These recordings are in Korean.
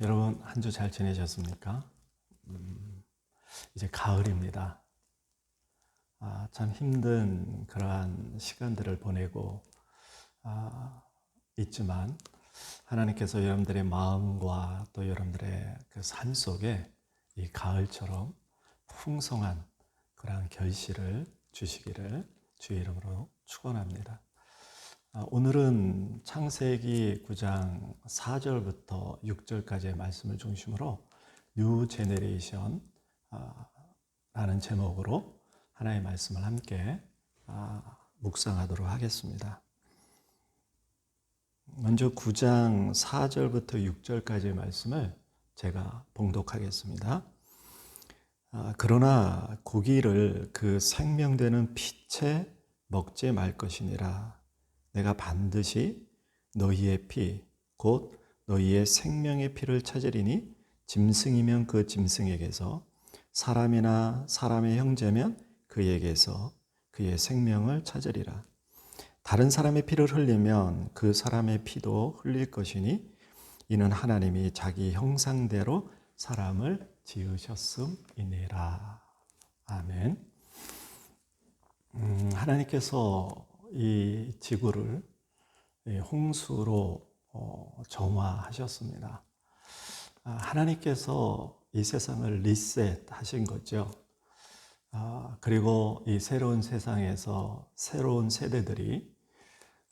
여러분 한 주 잘 지내셨습니까? 음, 이제 가을입니다. 아, 참 힘든 그러한 시간들을 보내고 아, 있지만 하나님께서 여러분들의 마음과 또 여러분들의 그 산 속에 이 가을처럼 풍성한 그러한 결실을 주시기를 주의 이름으로 축원합니다. 아, 오늘은 창세기 9장 4절부터 6절까지의 말씀을 중심으로 뉴 제네레이션 아, 라는 제목으로 하나의 말씀을 함께 아, 묵상하도록 하겠습니다. 먼저 9장 4절부터 6절까지의 말씀을 제가 봉독하겠습니다. 그러나 고기를 그 생명되는 빛에 먹지 말 것이니라. 내가 반드시 너희의 피, 곧 너희의 생명의 피를 찾으리니 짐승이면 그 짐승에게서 사람이나 사람의 형제면 그에게서 그의 생명을 찾으리라. 다른 사람의 피를 흘리면 그 사람의 피도 흘릴 것이니 이는 하나님이 자기 형상대로 사람을 지으셨음이니라. 아멘. 음, 하나님께서 이 지구를 홍수로 어, 정화하셨습니다. 아, 하나님께서 이 세상을 리셋하신 거죠. 아, 그리고 이 새로운 세상에서 새로운 세대들이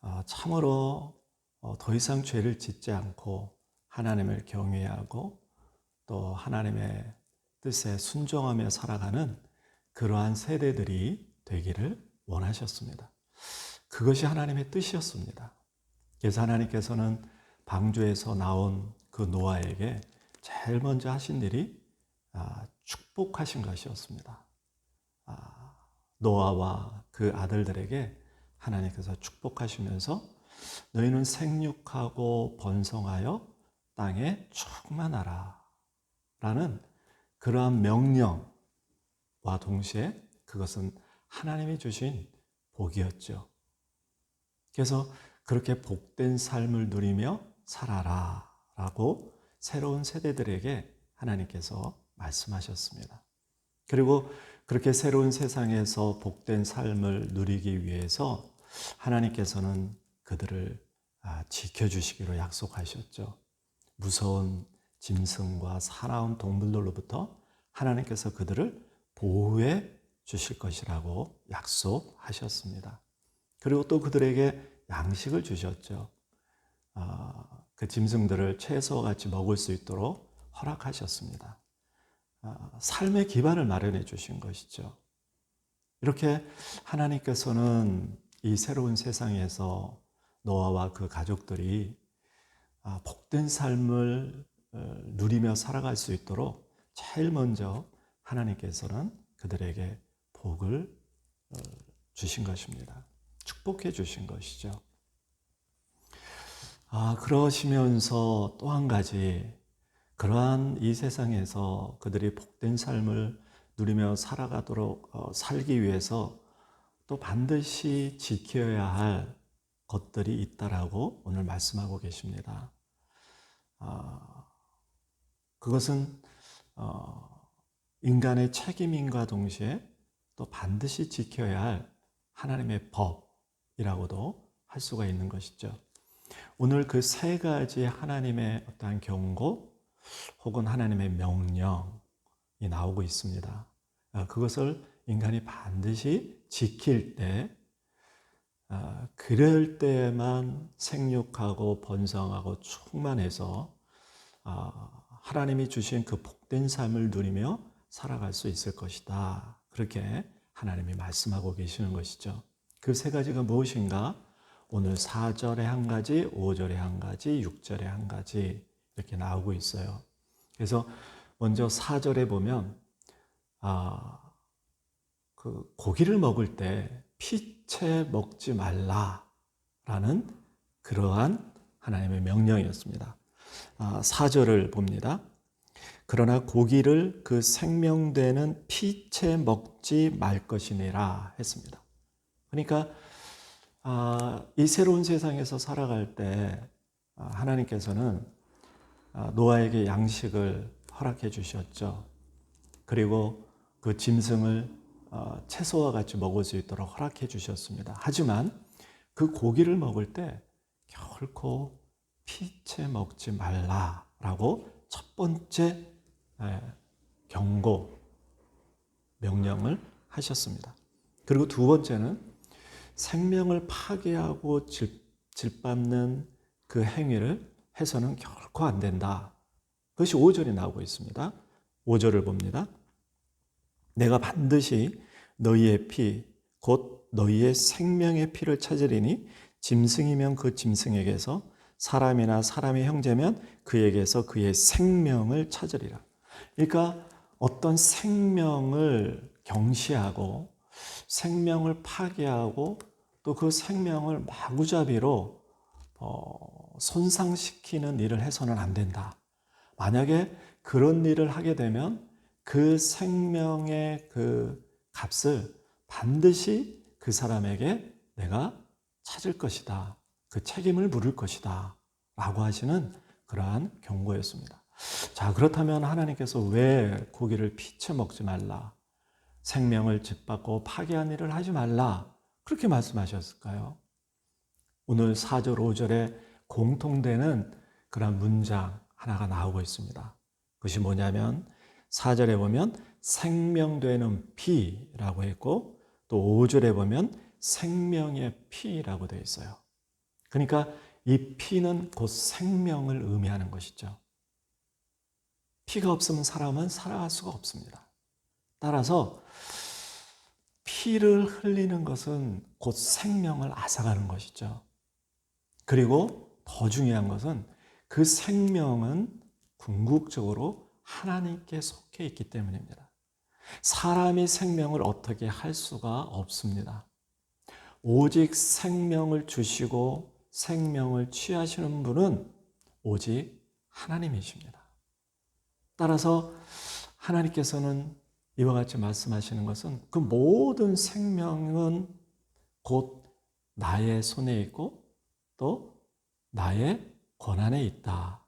아, 참으로 어, 더 이상 죄를 짓지 않고 하나님을 경외하고 또 하나님의 뜻에 순종하며 살아가는 그러한 세대들이 되기를 원하셨습니다. 그것이 하나님의 뜻이었습니다. 그래서 하나님께서는 방주에서 나온 그 노아에게 제일 먼저 하신 일이 아, 축복하신 것이었습니다. 아, 노아와 그 아들들에게 하나님께서 축복하시면서 너희는 생육하고 번성하여 땅에 충만하라 라는 그러한 명령과 동시에 그것은 하나님이 주신 복이었죠. 그래서 그렇게 복된 삶을 누리며 살아라 라고 새로운 세대들에게 하나님께서 말씀하셨습니다. 그리고 그렇게 새로운 세상에서 복된 삶을 누리기 위해서 하나님께서는 그들을 아, 지켜주시기로 약속하셨죠. 무서운 짐승과 사나운 동물들로부터 하나님께서 그들을 보호해 주실 것이라고 약속하셨습니다. 그리고 또 그들에게 양식을 주셨죠. 아, 그 짐승들을 채소와 같이 먹을 수 있도록 허락하셨습니다. 아, 삶의 기반을 마련해 주신 것이죠. 이렇게 하나님께서는 이 새로운 세상에서 노아와 그 가족들이 아, 복된 삶을 어, 누리며 살아갈 수 있도록 제일 먼저 하나님께서는 그들에게 복을 어, 주신 것입니다. 축복해 주신 것이죠. 아, 그러시면서 또 한 가지, 그러한 이 세상에서 그들이 복된 삶을 누리며 살아가도록 어, 살기 위해서 또 반드시 지켜야 할 것들이 있다라고 오늘 말씀하고 계십니다. 아, 그것은 어, 인간의 책임인과 동시에 또 반드시 지켜야 할 하나님의 법 이라고도 할 수가 있는 것이죠. 오늘 그 세 가지 하나님의 어떠한 경고 혹은 하나님의 명령이 나오고 있습니다. 아, 그것을 인간이 반드시 지킬 때, 아, 그럴 때만 생육하고 번성하고 충만해서 아, 하나님이 주신 그 복된 삶을 누리며 살아갈 수 있을 것이다. 그렇게 하나님이 말씀하고 계시는 것이죠. 그 세 가지가 무엇인가? 오늘 4절에 한 가지, 5절에 한 가지, 6절에 한 가지 이렇게 나오고 있어요. 그래서 먼저 4절에 보면 아, 그 고기를 먹을 때 피채 먹지 말라라는 그러한 하나님의 명령이었습니다. 아, 4절을 봅니다. 그러나 고기를 그 생명되는 피채 먹지 말 것이니라 했습니다. 그러니까 아, 이 새로운 세상에서 살아갈 때 아, 하나님께서는 아, 노아에게 양식을 허락해 주셨죠. 그리고 그 짐승을 어, 채소와 같이 먹을 수 있도록 허락해 주셨습니다. 하지만 그 고기를 먹을 때 결코 피채 먹지 말라라고 첫 번째 예, 경고 명령을 하셨습니다. 그리고 두 번째는 생명을 파괴하고 질, 짓밟는 그 행위를 해서는 결코 안 된다. 그것이 5절에 나오고 있습니다. 5절을 봅니다. 내가 반드시 너희의 피, 곧 너희의 생명의 피를 찾으리니 짐승이면 그 짐승에게서 사람이나 사람의 형제면 그에게서 그의 생명을 찾으리라. 그러니까 어떤 생명을 경시하고 생명을 파괴하고 또 그 생명을 마구잡이로 어, 손상시키는 일을 해서는 안 된다. 만약에 그런 일을 하게 되면 그 생명의 그 값을 반드시 그 사람에게 내가 찾을 것이다. 그 책임을 물을 것이다. 라고 하시는 그러한 경고였습니다. 자, 그렇다면 하나님께서 왜 고기를 피쳐 먹지 말라? 생명을 짓밟고 파괴한 일을 하지 말라. 그렇게 말씀하셨을까요? 오늘 4절, 5절에 공통되는 그런 문장 하나가 나오고 있습니다. 그것이 뭐냐면 4절에 보면 생명되는 피라고 했고 또 5절에 보면 생명의 피라고 되어 있어요. 그러니까 이 피는 곧 생명을 의미하는 것이죠. 피가 없으면 사람은 살아갈 수가 없습니다. 따라서 피를 흘리는 것은 곧 생명을 앗아가는 것이죠. 그리고 더 중요한 것은 그 생명은 궁극적으로 하나님께 속해 있기 때문입니다. 사람이 생명을 어떻게 할 수가 없습니다. 오직 생명을 주시고 생명을 취하시는 분은 오직 하나님이십니다. 따라서 하나님께서는 이와 같이 말씀하시는 것은 그 모든 생명은 곧 나의 손에 있고 또 나의 권한에 있다.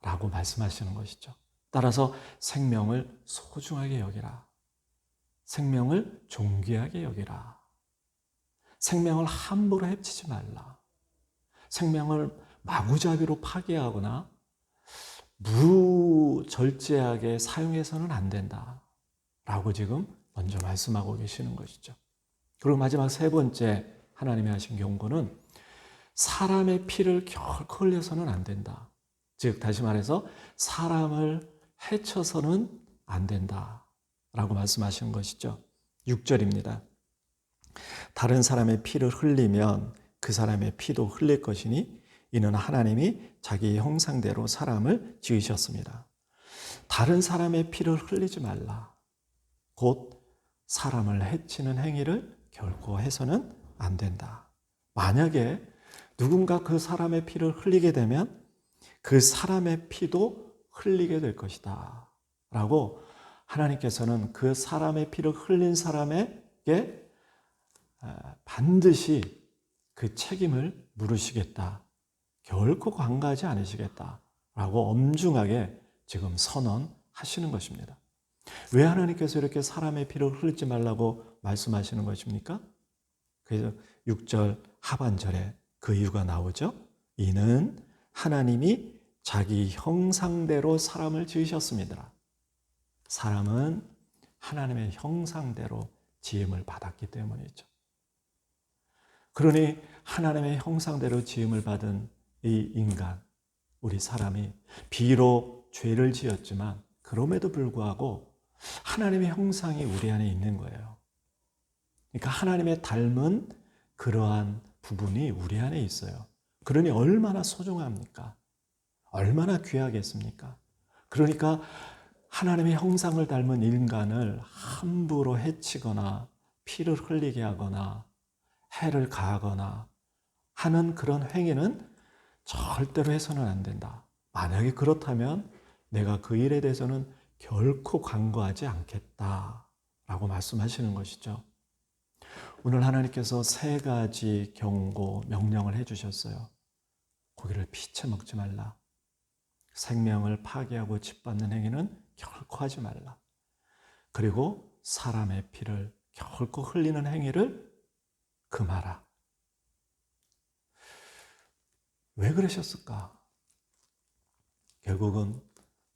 라고 말씀하시는 것이죠. 따라서 생명을 소중하게 여기라. 생명을 존귀하게 여기라. 생명을 함부로 해치지 말라. 생명을 마구잡이로 파괴하거나 무절제하게 사용해서는 안 된다. 라고 지금 먼저 말씀하고 계시는 것이죠. 그리고 마지막 세 번째 하나님이 하신 경고는 사람의 피를 결코 흘려서는 안 된다. 즉, 다시 말해서 사람을 해쳐서는 안 된다. 라고 말씀하시는 것이죠. 6절입니다. 다른 사람의 피를 흘리면 그 사람의 피도 흘릴 것이니 이는 하나님이 자기 형상대로 사람을 지으셨습니다. 다른 사람의 피를 흘리지 말라. 곧 사람을 해치는 행위를 결코 해서는 안 된다. 만약에 누군가 그 사람의 피를 흘리게 되면 그 사람의 피도 흘리게 될 것이다. 라고 하나님께서는 그 사람의 피를 흘린 사람에게 반드시 그 책임을 물으시겠다. 결코 관가하지 않으시겠다. 라고 엄중하게 지금 선언하시는 것입니다. 왜 하나님께서 이렇게 사람의 피를 흘리지 말라고 말씀하시는 것입니까? 그래서 6절 하반절에 그 이유가 나오죠. 이는 하나님이 자기 형상대로 사람을 지으셨습니다. 사람은 하나님의 형상대로 지음을 받았기 때문이죠. 그러니 하나님의 형상대로 지음을 받은 이 인간, 우리 사람이 비록 죄를 지었지만 그럼에도 불구하고 하나님의 형상이 우리 안에 있는 거예요. 그러니까 하나님의 닮은 그러한 부분이 우리 안에 있어요. 그러니 얼마나 소중합니까? 얼마나 귀하겠습니까? 그러니까 하나님의 형상을 닮은 인간을 함부로 해치거나 피를 흘리게 하거나 해를 가하거나 하는 그런 행위는 절대로 해서는 안 된다. 만약에 그렇다면 내가 그 일에 대해서는 결코 간과하지 않겠다. 라고 말씀하시는 것이죠. 오늘 하나님께서 세 가지 경고, 명령을 해주셨어요. 고기를 피채 먹지 말라. 생명을 파괴하고 짓밟는 행위는 결코 하지 말라. 그리고 사람의 피를 결코 흘리는 행위를 금하라. 왜 그러셨을까? 결국은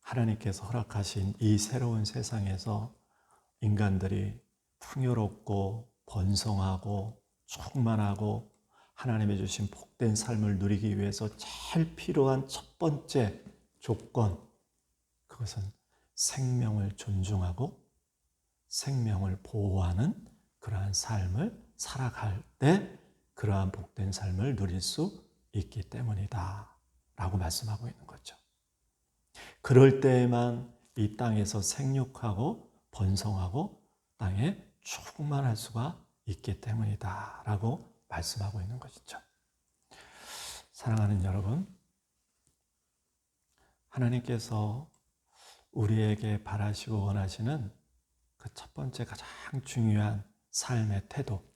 하나님께서 허락하신 이 새로운 세상에서 인간들이 풍요롭고 번성하고 충만하고 하나님의 주신 복된 삶을 누리기 위해서 제일 필요한 첫 번째 조건, 그것은 생명을 존중하고 생명을 보호하는 그러한 삶을 살아갈 때 그러한 복된 삶을 누릴 수 있기 때문이다. 라고 말씀하고 있는 거죠. 그럴 때에만 이 땅에서 생육하고 번성하고 땅에 충만할 수가 있기 때문이다. 라고 말씀하고 있는 것이죠. 사랑하는 여러분, 하나님께서 우리에게 바라시고 원하시는 그 첫 번째 가장 중요한 삶의 태도.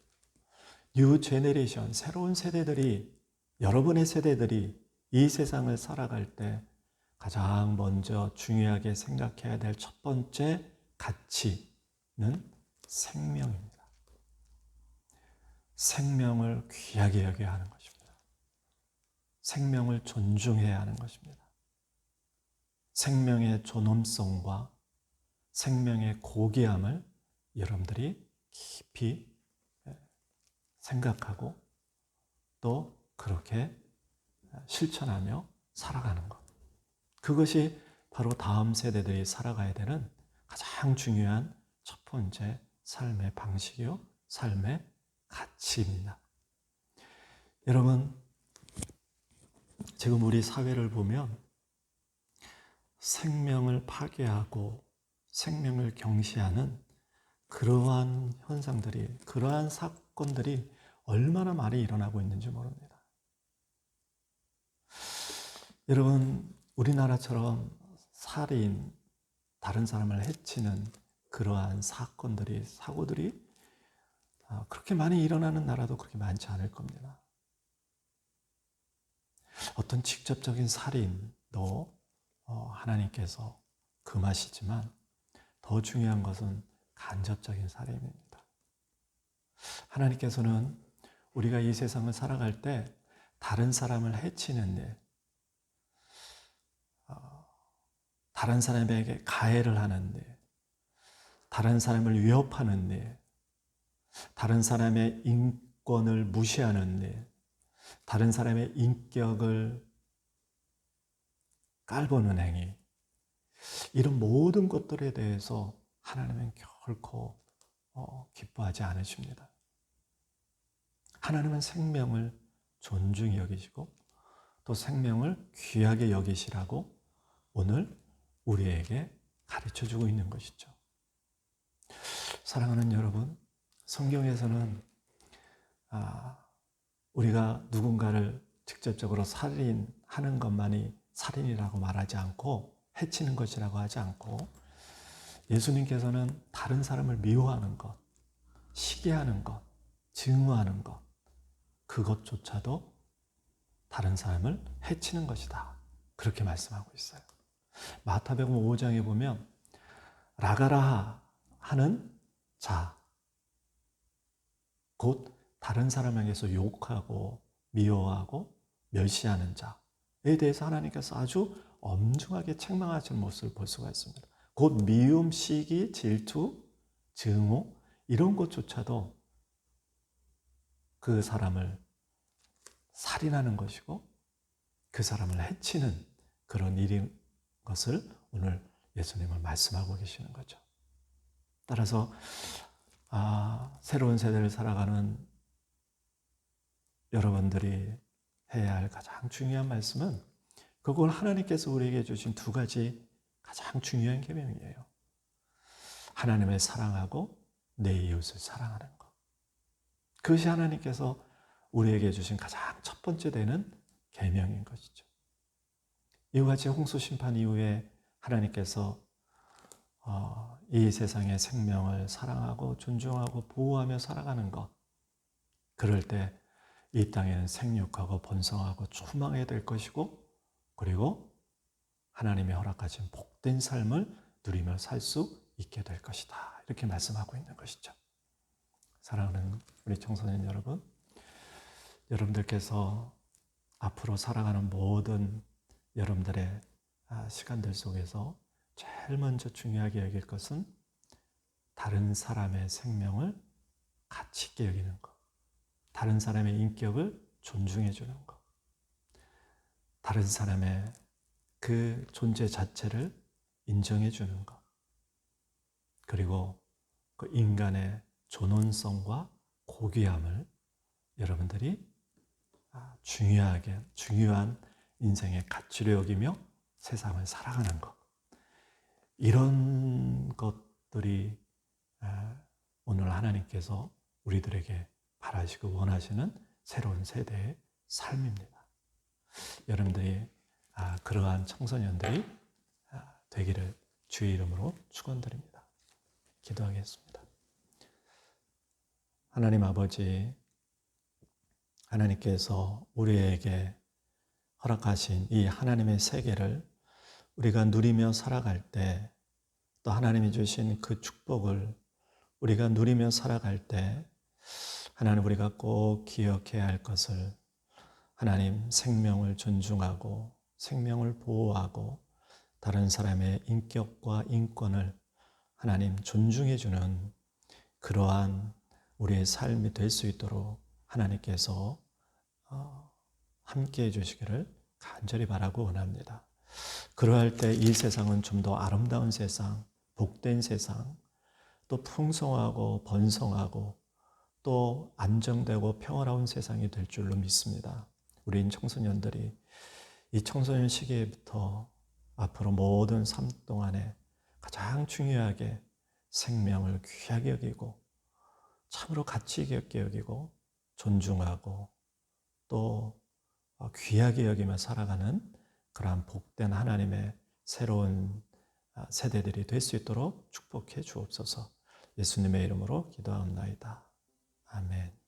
뉴 제네레이션, 새로운 세대들이, 여러분의 세대들이 이 세상을 살아갈 때 가장 먼저 중요하게 생각해야 될 첫 번째 가치는 생명입니다. 생명을 귀하게 여겨야 하는 것입니다. 생명을 존중해야 하는 것입니다. 생명의 존엄성과 생명의 고귀함을 여러분들이 깊이 생각하고 또 그렇게 실천하며 살아가는 것. 그것이 바로 다음 세대들이 살아가야 되는 가장 중요한 첫 번째 삶의 방식이요, 삶의 가치입니다. 여러분, 지금 우리 사회를 보면 생명을 파괴하고 생명을 경시하는 그러한 현상들이, 그러한 사건들이 얼마나 많이 일어나고 있는지 모릅니다. 여러분, 우리나라처럼 살인, 다른 사람을 해치는 그러한 사건들이, 사고들이 아, 그렇게 많이 일어나는 나라도 그렇게 많지 않을 겁니다. 어떤 직접적인 살인도 어, 하나님께서 금하시지만 더 중요한 것은 간접적인 살인입니다. 하나님께서는 우리가 이 세상을 살아갈 때 다른 사람을 해치는 일, 어, 다른 사람에게 가해를 하는 일, 다른 사람을 위협하는 일, 다른 사람의 인권을 무시하는 일, 다른 사람의 인격을 깔보는 행위, 이런 모든 것들에 대해서 하나님은 결코 어, 기뻐하지 않으십니다. 하나님은 생명을 존중히 여기시고 또 생명을 귀하게 여기시라고 오늘 우리에게 가르쳐 주고 있는 것이죠. 사랑하는 여러분, 성경에서는 아, 우리가 누군가를 직접적으로 살인하는 것만이 살인이라고 말하지 않고 해치는 것이라고 하지 않고 예수님께서는 다른 사람을 미워하는 것, 시기하는 것, 증오하는 것, 그것조차도 다른 사람을 해치는 것이다. 그렇게 말씀하고 있어요. 마타복음 5장에 보면 라가라 하는 자, 곧 다른 사람에게서 욕하고 미워하고 멸시하는 자에 대해서 하나님께서 아주 엄중하게 책망하시는 모습을 볼 수가 있습니다. 곧 미움, 시기, 질투, 증오 이런 것조차도 그 사람을 살인하는 것이고 그 사람을 해치는 그런 일인 것을 오늘 예수님은 말씀하고 계시는 거죠. 따라서 아, 새로운 세대를 살아가는 여러분들이 해야 할 가장 중요한 말씀은 그걸 하나님께서 우리에게 주신 두 가지 가장 중요한 계명이에요. 하나님을 사랑하고 내 이웃을 사랑하는 것. 그것이 하나님께서 우리에게 주신 가장 첫 번째 되는 계명인 것이죠. 이와 같이 홍수 심판 이후에 하나님께서 어, 이 세상의 생명을 사랑하고 존중하고 보호하며 살아가는 것. 그럴 때 이 땅에는 생육하고 번성하고 충만해야 될 것이고, 그리고 하나님이 허락하신 복된 삶을 누리며 살 수 있게 될 것이다. 이렇게 말씀하고 있는 것이죠. 사랑하는 우리 청소년 여러분, 여러분들께서 앞으로 살아가는 모든 여러분들의 아, 시간들 속에서 제일 먼저 중요하게 여길 것은 다른 사람의 생명을 가치 있게 여기는 것, 다른 사람의 인격을 존중해 주는 것, 다른 사람의 그 존재 자체를 인정해 주는 것, 그리고 그 인간의 존엄성과 고귀함을 여러분들이 아, 중요하게 중요한 인생의 가치로 여기며 세상을 살아가는 것 이런 것들이 아, 오늘 하나님께서 우리들에게 바라시고 원하시는 새로운 세대의 삶입니다. 여러분들이 아, 그러한 청소년들이 되기를 주의 이름으로 축원드립니다. 기도하겠습니다. 하나님 아버지, 하나님께서 우리에게 허락하신 이 하나님의 세계를 우리가 누리며 살아갈 때, 또 하나님이 주신 그 축복을 우리가 누리며 살아갈 때, 하나님 우리가 꼭 기억해야 할 것을 하나님 생명을 존중하고 생명을 보호하고 다른 사람의 인격과 인권을 하나님 존중해주는 그러한 우리의 삶이 될 수 있도록 하나님께서 어, 함께 해주시기를 간절히 바라고 원합니다. 그러할 때 이 세상은 좀 더 아름다운 세상, 복된 세상, 또 풍성하고 번성하고 또 안정되고 평화로운 세상이 될 줄로 믿습니다. 우린 청소년들이 이 청소년 시기부터 앞으로 모든 삶 동안에 가장 중요하게 생명을 귀하게 여기고 참으로 가치 있게 여기고 존중하고 또 귀하게 여기며 살아가는 그러한 복된 하나님의 새로운 세대들이 될 수 있도록 축복해 주옵소서 예수님의 이름으로 기도하옵나이다. 아멘.